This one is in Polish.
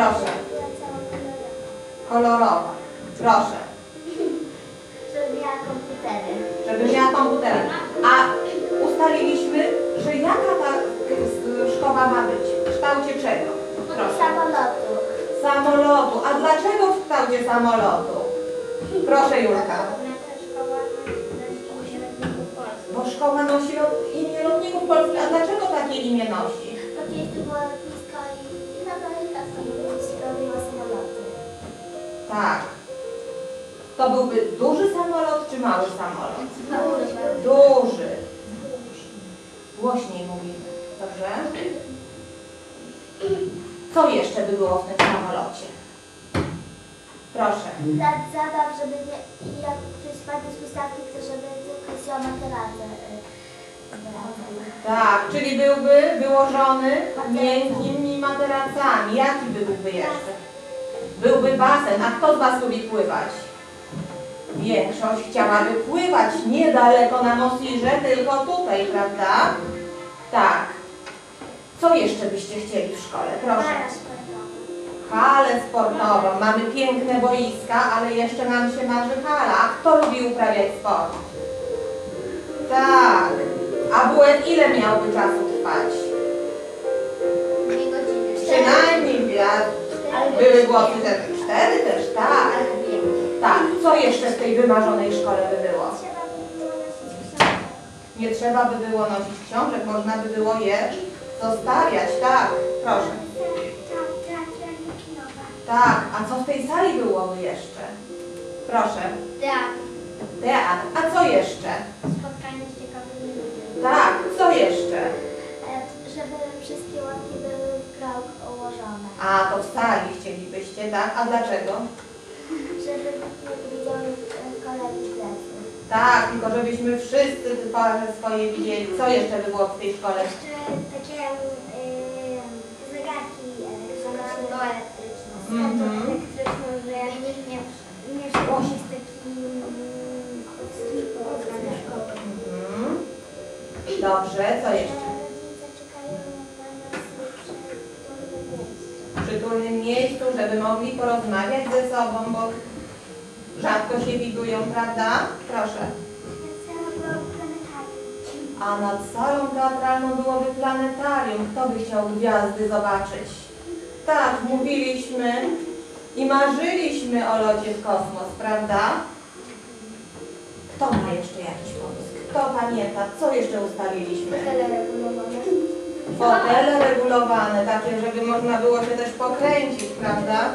Proszę. Kolorowa. Proszę. Żeby miała komputery. Żeby miała komputer. A ustaliliśmy, że jaka ta szkoła ma być? W kształcie czego? Proszę. Samolotu. Samolotu. A dlaczego w kształcie samolotu? Proszę Julka. Bo szkoła nosi imię lotników polskich. A dlaczego takie imię nosi? Bo kiedyś to było Tak. To byłby duży samolot czy mały samolot? Duży. Duży. Głośniej mówimy. Dobrze? Co jeszcze by było w tym samolocie? Proszę. Zabaw, żeby nie, jak ktoś spadnie z wystawki, to żeby tylko się materace y, Tak, czyli byłby wyłożony miękkimi materacami. Jaki by byłby jeszcze? Byłby basen. A kto z Was lubi pływać? Większość chciałaby pływać niedaleko na Mosirze, tylko tutaj, prawda? Tak. Co jeszcze byście chcieli w szkole? Proszę. Halę sportową. Mamy piękne boiska, ale jeszcze nam się marzy hala. A kto lubi uprawiać sport? Tak. A WF ile miałby czasu trwać? Były głosy też cztery też, tak. Tak. Co jeszcze w tej wymarzonej szkole by było? Trzeba by było nosić książkę. Nie trzeba by było nosić książek, można by było je zostawiać, tak. Proszę. Tak. A co w tej sali byłoby jeszcze? Proszę. Tak. Teatr. A co jeszcze? Spotkanie Żeby wszystkie łapki były w krąg ułożone. A, to w sali chcielibyście, tak? A dlaczego? Żeby widziały e, kolegi klasy. Tak, tylko żebyśmy wszyscy swoje widzieli. Co jeszcze by było w tej szkole? Jeszcze takie yy, zegarki elektryczne. elektryczne. Mhm. elektryczne, że jak nikt nie, nie przynosi z takim. Mhm. Dobrze, co jeszcze? Przytulnym miejscu, żeby mogli porozmawiać ze sobą, bo rzadko się widują, prawda? Proszę. A nad salą teatralną byłoby planetarium. Kto by chciał gwiazdy zobaczyć? Tak, mówiliśmy i marzyliśmy o locie w kosmos, prawda? Kto ma jeszcze jakiś pomysł? Kto pamięta? Co jeszcze ustaliliśmy? Teleregulowane. Fotele regulowane, takie, żeby można było się też pokręcić, prawda?